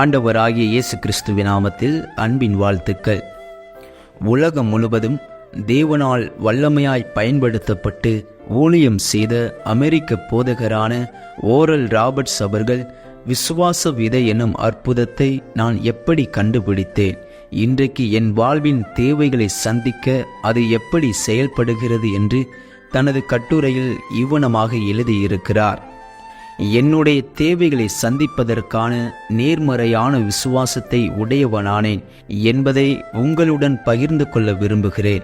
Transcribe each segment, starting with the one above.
ஆண்டவராகிய இயேசு கிறிஸ்துவ நாமத்தில் அன்பின் வாழ்த்துக்கள். உலகம் முழுவதும் தேவனால் வல்லமையாய் பயன்படுத்தப்பட்டு ஊழியம் செய்த அமெரிக்க போதகரான ஓரல் ராபர்ட்ஸ் அவர்கள் விசுவாச விதை எனும் அற்புதத்தை நான் எப்படி கண்டுபிடித்தேன்? இன்றைக்கு என் வாழ்வின் தேவைகளை சந்திக்க அது எப்படி செயல்படுகிறது என்று தனது கட்டுரையில் இவ்வனமாக எழுதியிருக்கிறார். என்னுடைய தேவைகளை சந்திப்பதற்கான நேர்மறையான விசுவாசத்தை உடையவனானேன் என்பதை உங்களுடன் பகிர்ந்து கொள்ள விரும்புகிறேன்.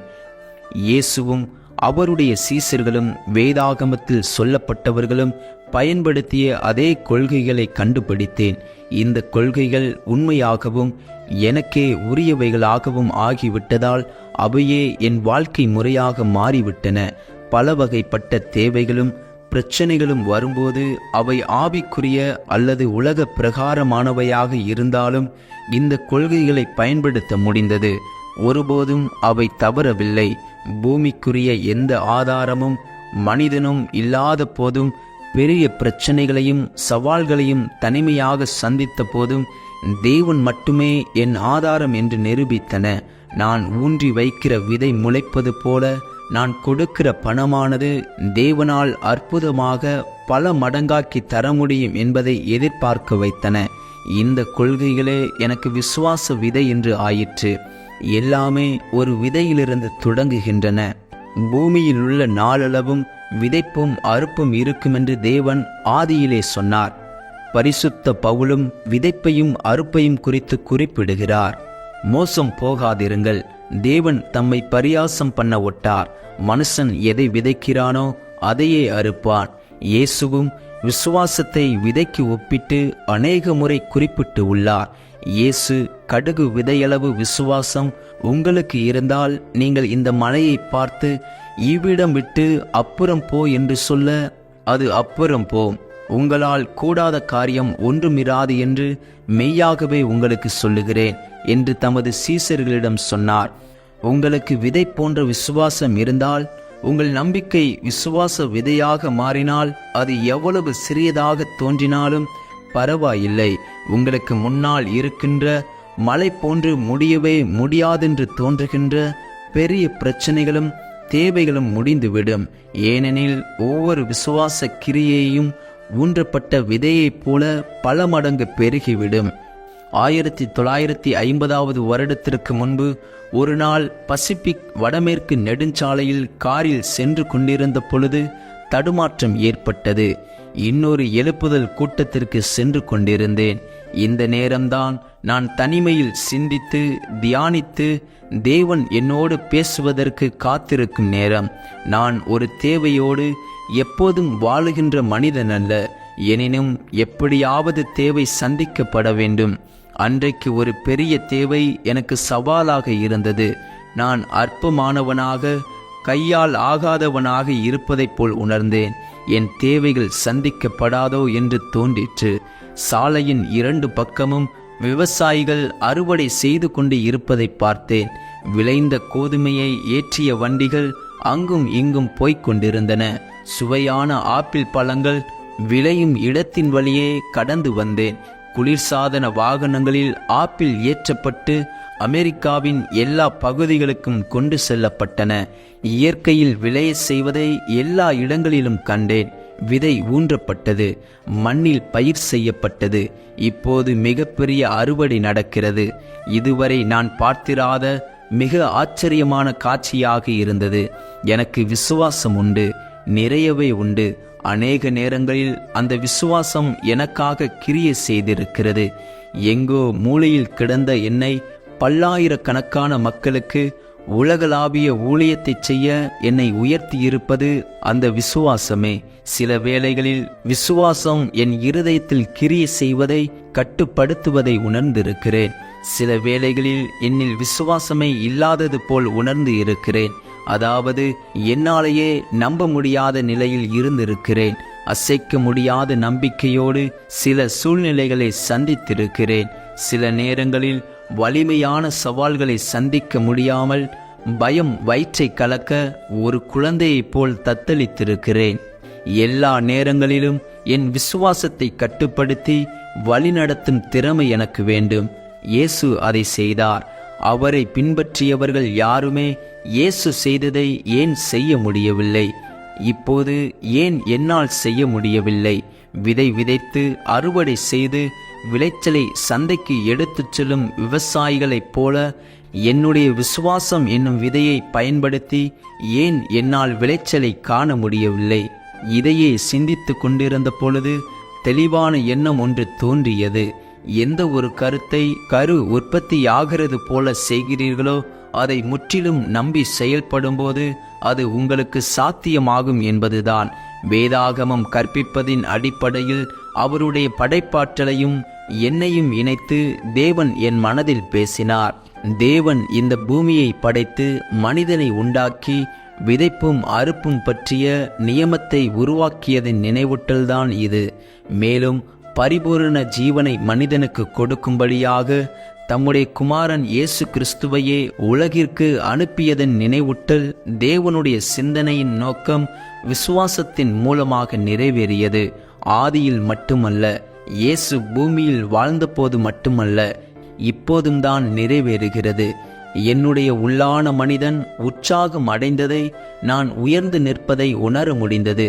இயேசுவும் அவருடைய சீசர்களும் வேதாகமத்தில் சொல்லப்பட்டவர்களும் பயன்படுத்திய அதே கொள்கைகளை கண்டுபிடித்தேன். இந்த கொள்கைகள் உண்மையாகவும் எனக்கே உரியவைகளாகவும் ஆகிவிட்டதால் அவையே என் வாழ்க்கை முறையாக மாறிவிட்டன. பல வகைப்பட்ட தேவைகளும் பிரச்சனைகளும் வரும்போது அவை ஆவிக்குரிய அல்லது உலக பிரகாரமானவையாக இருந்தாலும் இந்த கொள்கைகளை பயன்படுத்த முடிந்தது. ஒருபோதும் அவை தவறவில்லை. பூமிக்குரிய எந்த ஆதாரமும் மனிதனும் இல்லாத போதும் பெரிய பிரச்சனைகளையும் சவால்களையும் தனிமையாக சந்தித்த போதும் தேவன் மட்டுமே என் ஆதாரம் என்று நிரூபித்தன. நான் ஊன்றி வைக்கிற விதை முளைப்பது போல நான் கொடுக்கிற பணமானது தேவனால் அற்புதமாக பல மடங்காக்கி தர முடியும் என்பதை எதிர்பார்க்க வைத்தன. இந்த கொள்கைகளே எனக்கு விசுவாச விதை என்று ஆயிற்று. எல்லாமே ஒரு விதையிலிருந்து தொடங்குகின்றன. பூமியில் உள்ள நாளளவும் விதைப்பும் அறுப்பும் இருக்குமென்று தேவன் ஆதியிலே சொன்னார். பரிசுத்த பவுலும் விதைப்பையும் அறுப்பையும் குறித்து குறிப்பிடுகிறார். மோசம் போகாதிருங்கள். தேவன் தம்மை பரியாசம் பண்ண ஒட்டார். மனுஷன் எதை விதைக்கிறானோ அதையே அறுப்பான். இயேசுவும் விசுவாசத்தை விதைக்கு ஒப்பிட்டு அநேக முறை குறிப்பிட்டு உள்ளார். இயேசு கடுகு விதையளவு விசுவாசம் உங்களுக்கு இருந்தால் நீங்கள் இந்த மலையை பார்த்து இவ்விடம் விட்டு அப்புறம் போ என்று சொல்ல அது அப்புறம் போம் உங்களால் கூடாத காரியம் ஒன்றுமிராது என்று மெய்யாகவே உங்களுக்கு சொல்லுகிறேன் என்று தமது சீசர்களிடம் சொன்னார். உங்களுக்கு விதை போன்ற விசுவாசம் இருந்தால் உங்கள் நம்பிக்கை விசுவாச விதையாக மாறினால் அது எவ்வளவு சிறியதாக தோன்றினாலும் பரவாயில்லை. உங்களுக்கு முன்னால் இருக்கின்ற மலை போன்று முடியவே முடியாதென்று தோன்றுகின்ற பெரிய பிரச்சனைகளும் தேவைகளும் முடிந்துவிடும். ஏனெனில் ஒவ்வொரு விசுவாச கிரியையும் ஊன்றப்பட்ட விதையைப் போல பல மடங்கு பெருகிவிடும். ஆயிரத்தி தொள்ளாயிரத்தி ஐம்பதாவது வருடத்திற்கு முன்பு ஒரு நாள் பசிபிக் வடமேற்கு நெடுஞ்சாலையில் காரில் சென்று கொண்டிருந்த பொழுது தடுமாற்றம் ஏற்பட்டது. இன்னொரு எழுப்புதல் கூட்டத்திற்கு சென்று கொண்டிருந்தேன். இந்த நேரம்தான் நான் தனிமையில் சிந்தித்து தியானித்து தேவன் என்னோடு பேசுவதற்கு காத்திருக்கும் நேரம். நான் ஒரு தேவையோடு எப்போதும் வாழுகின்ற மனிதன் அல்ல எனினும் எப்படியாவது தேவை சந்திக்கப்பட வேண்டும். அன்றைக்கு ஒரு பெரிய தேவை எனக்கு சவாலாக இருந்தது. நான் அற்பமானவனாக கையால் ஆகாதவனாக இருப்பதைப் போல் உணர்ந்தேன். என் தேவைகள் சந்திக்கப்படாதோ என்று தோன்றிற்று. சாலையின் இரண்டு பக்கமும் விவசாயிகள் அறுவடை செய்து கொண்டு இருப்பதை பார்த்தேன். விளைந்த கோதுமையை ஏற்றிய வண்டிகள் அங்கும் இங்கும் போய்க் கொண்டிருந்தன. சுவையான ஆப்பிள் பழங்கள் விளையும் இடத்தின் வழியே கடந்து வந்தேன். குளிர்சாதன வாகனங்களில் ஆப்பிள் ஏற்றப்பட்டு அமெரிக்காவின் எல்லா பகுதிகளுக்கும் கொண்டு செல்லப்பட்டன. இயற்கையில் விளைய செய்வதை எல்லா இடங்களிலும் கண்டேன். விதை ஊன்றப்பட்டது மண்ணில் பயிர் செய்யப்பட்டது. இப்போது மிகப்பெரிய அறுவடை நடக்கிறது. இதுவரை நான் பார்த்திராத மிக ஆச்சரியமான காட்சியாக இருந்தது. எனக்கு விசுவாசம் உண்டு நிறையவே உண்டு. அநேக நேரங்களில் அந்த விசுவாசம் எனக்காக கிரிய செய்திருக்கிறது. எங்கோ மூலையில் கிடந்த என்னை பல்லாயிரக்கணக்கான மக்களுக்கு உலகளாவிய ஊழியத்தை செய்ய என்னை உயர்த்தியிருப்பது அந்த விசுவாசமே. சில வேளைகளில் விசுவாசம் என் இருதயத்தில் கிரிய செய்வதை கட்டுப்படுத்துவதை உணர்ந்திருக்கிறேன். சில வேளைகளில் என்னில் விசுவாசமே இல்லாதது போல் உணர்ந்து இருக்கிறேன். அதாவது என்னாலேயே நம்ப முடியாத நிலையில் இருந்திருக்கிறேன். அசைக்க முடியாத நம்பிக்கையோடு சில சூழ்நிலைகளை சந்தித்திருக்கிறேன். சில நேரங்களில் வலிமையான சவால்களை சந்திக்க முடியாமல் பயம் வயிற்றை கலக்க ஒரு குழந்தையைப் போல் தத்தளித்திருக்கிறேன். எல்லா நேரங்களிலும் என் விசுவாசத்தை கட்டுப்படுத்தி வழிநடத்தும் திறமை எனக்கு வேண்டும். இயேசு அதை செய்தார். அவரை பின்பற்றியவர்கள் யாருமே இயேசு செய்ததை ஏன் செய்ய முடியவில்லை? இப்போது ஏன் என்னால் செய்ய முடியவில்லை? விதை விதைத்து அறுவடை செய்து விளைச்சலை சந்தைக்கு எடுத்துச் செல்லும் விவசாயிகளைப் போல என்னுடைய விசுவாசம் என்னும் விதையை பயன்படுத்தி ஏன் என்னால் விளைச்சலை காண முடியவில்லை? இதையே சிந்தித்து கொண்டிருந்த பொழுது தெளிவான எண்ணம் ஒன்று தோன்றியது. எந்த ஒரு கருத்தை கரு உற்பத்தியாகிறது போல செய்கிறீர்களோ அதை முற்றிலும் நம்பி செயல்படும்போது அது உங்களுக்கு சாத்தியமாகும் என்பதுதான். வேதாகமம் கற்பிப்பதின் அடிப்படையில் அவருடைய படைப்பாற்றலையும் என்னையும் இணைத்து தேவன் என் மனதில் பேசினார். தேவன் இந்த பூமியை படைத்து மனிதனை உண்டாக்கி விதைப்பும் அறுப்பும் பற்றிய நியமத்தை உருவாக்கியதின் நினைவூட்டல்தான் இது. மேலும் பரிபூரண ஜீவனை மனிதனுக்கு கொடுக்கும்படியாக தம்முடைய குமாரன் இயேசு கிறிஸ்துவையே உலகிற்கு அனுப்பியதன் நினைவூட்டல் தேவனுடைய சிந்தனையின் நோக்கம் விசுவாசத்தின் மூலமாக நிறைவேறியது. ஆதியில் மட்டுமல்ல இயேசு பூமியில் வாழ்ந்தபோது மட்டுமல்ல இப்போதும் தான் நிறைவேறுகிறது. என்னுடைய உள்ளான மனிதன் உற்சாகம் அடைந்ததை நான் உயர்ந்து நிற்பதை உணர முடிந்தது.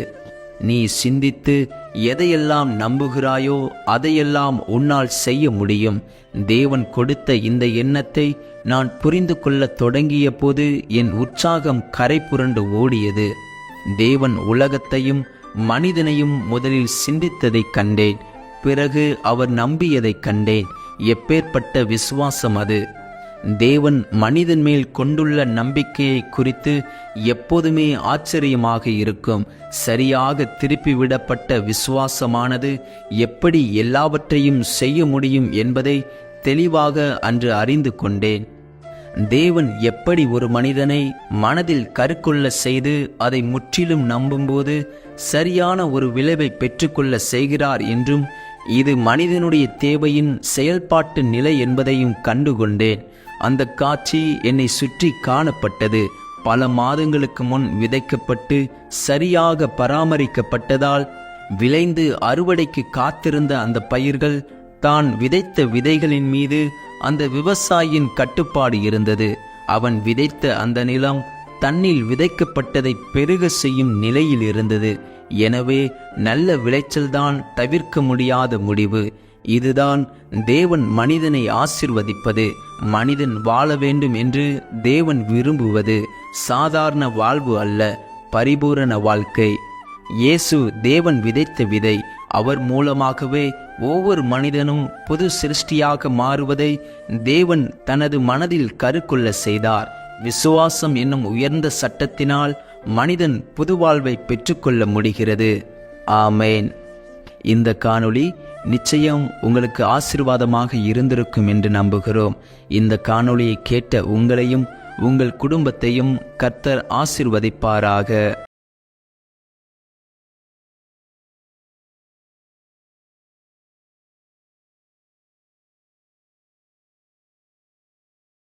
நீ சிந்தித்து எதையெல்லாம் நம்புகிறாயோ அதையெல்லாம் உன்னால் செய்ய முடியும். தேவன் கொடுத்த இந்த எண்ணத்தை நான் புரிந்து கொள்ளத் தொடங்கிய போது என் உற்சாகம் கரை புரண்டு ஓடியது. தேவன் உலகத்தையும் மனிதனையும் முதலில் சிந்தித்ததைக் கண்டேன். பிறகு அவர் நம்பியதைக் கண்டேன். எப்பேற்பட்ட விசுவாசம் அது. தேவன் மனிதன் மேல் கொண்டுள்ள நம்பிக்கையை குறித்து எப்போதுமே ஆச்சரியமாக இருக்கும். சரியாக திருப்பிவிடப்பட்ட விசுவாசமானது எப்படி எல்லாவற்றையும் செய்ய முடியும் என்பதை தெளிவாக அன்று அறிந்து கொண்டேன். தேவன் எப்படி ஒரு மனிதனை மனதில் கருக்கொள்ள செய்து அதை முற்றிலும் நம்பும்போது சரியான ஒரு விளைவை பெற்றுக்கொள்ள செய்கிறார் என்றும் இது மனிதனுடைய தேவையின் செயல்பாட்டு நிலை என்பதையும் கண்டுகொண்டேன். அந்த காட்சி என்னை சுற்றி காணப்பட்டது. பல மாதங்களுக்கு முன் விதைக்கப்பட்டு சரியாக பராமரிக்கப்பட்டதால் விளைந்து அறுவடைக்கு காத்திருந்த அந்த பயிர்கள் தான் விதைத்த விதைகளின் மீது அந்த விவசாயியின் கட்டுப்பாடு இருந்தது. அவன் விதைத்த அந்த நிலம் தன்னில் விதைக்கப்பட்டதை பெருக செய்யும் நிலையில் இருந்தது. எனவே நல்ல விளைச்சல்தான் தவிர்க்க முடியாத முடிவு. இதுதான் தேவன் மனிதனை ஆசிர்வதிப்பது. மனிதன் வாழ வேண்டும் என்று தேவன் விரும்புவது சாதாரண வாழ்வு அல்ல பரிபூரண வாழ்க்கை. இயேசு தேவன் விதைத்த விதை அவர் மூலமாகவே ஒவ்வொரு மனிதனும் புது சிருஷ்டியாக மாறுவதை தேவன் தனது மனதில் கருக்கொள்ள செய்தார். விசுவாசம் என்னும் உயர்ந்த சட்டத்தினால் மனிதன் புது வாழ்வை பெற்றுக்கொள்ள முடிகிறது. ஆமேன். இந்த காணொளி நிச்சயம் உங்களுக்கு ஆசிர்வாதமாக இருந்திருக்கும் என்று நம்புகிறோம். இந்த காணொளியை கேட்ட உங்களையும் உங்கள் குடும்பத்தையும் கர்த்தர் ஆசிர்வதிப்பாராக.